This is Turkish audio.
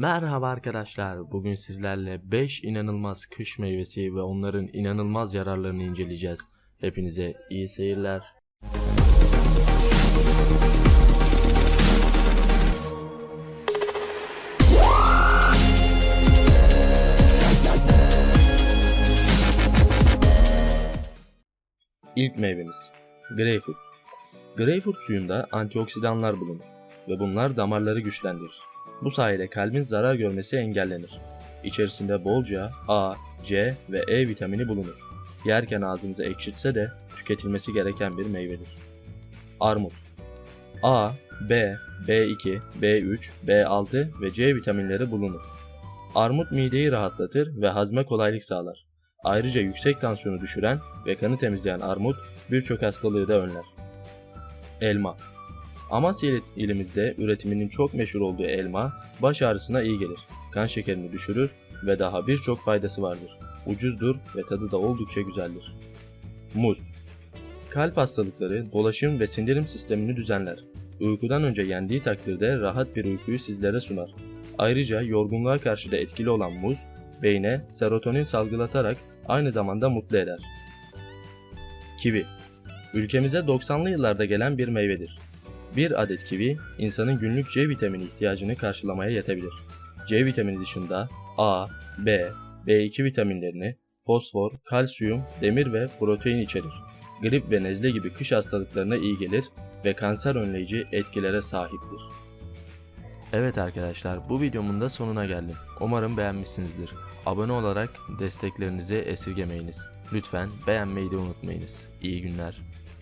Merhaba arkadaşlar. Bugün sizlerle 5 inanılmaz kış meyvesi ve onların inanılmaz yararlarını inceleyeceğiz. Hepinize iyi seyirler. İlk meyvemiz Greyfurt. Greyfurt suyunda antioksidanlar bulunur ve bunlar damarları güçlendirir. Bu sayede kalbin zarar görmesi engellenir. İçerisinde bolca A, C ve E vitamini bulunur. Yerken ağzınızı ekşitse de tüketilmesi gereken bir meyvedir. Armut A, B, B2, B3, B6 ve C vitaminleri bulunur. Armut mideyi rahatlatır ve hazme kolaylık sağlar. Ayrıca yüksek tansiyonu düşüren ve kanı temizleyen armut birçok hastalığı da önler. Elma Amasya il- ilimizde üretiminin çok meşhur olduğu elma, baş ağrısına iyi gelir, kan şekerini düşürür ve daha birçok faydası vardır. Ucuzdur ve tadı da oldukça güzeldir. Muz Kalp hastalıkları, dolaşım ve sindirim sistemini düzenler. Uykudan önce yendiği takdirde rahat bir uykuyu sizlere sunar. Ayrıca yorgunluğa karşı da etkili olan muz, beyne serotonin salgılatarak aynı zamanda mutlu eder. Kivi Ülkemize 90'lı yıllarda gelen bir meyvedir. Bir adet kivi, insanın günlük C vitamini ihtiyacını karşılamaya yetebilir. C vitamini dışında A, B, B2 vitaminlerini, fosfor, kalsiyum, demir ve protein içerir. Grip ve nezle gibi kış hastalıklarına iyi gelir ve kanser önleyici etkilere sahiptir. Evet arkadaşlar bu videomun da sonuna geldim. Umarım beğenmişsinizdir. Abone olarak desteklerinizi esirgemeyiniz. Lütfen beğenmeyi de unutmayınız. İyi günler.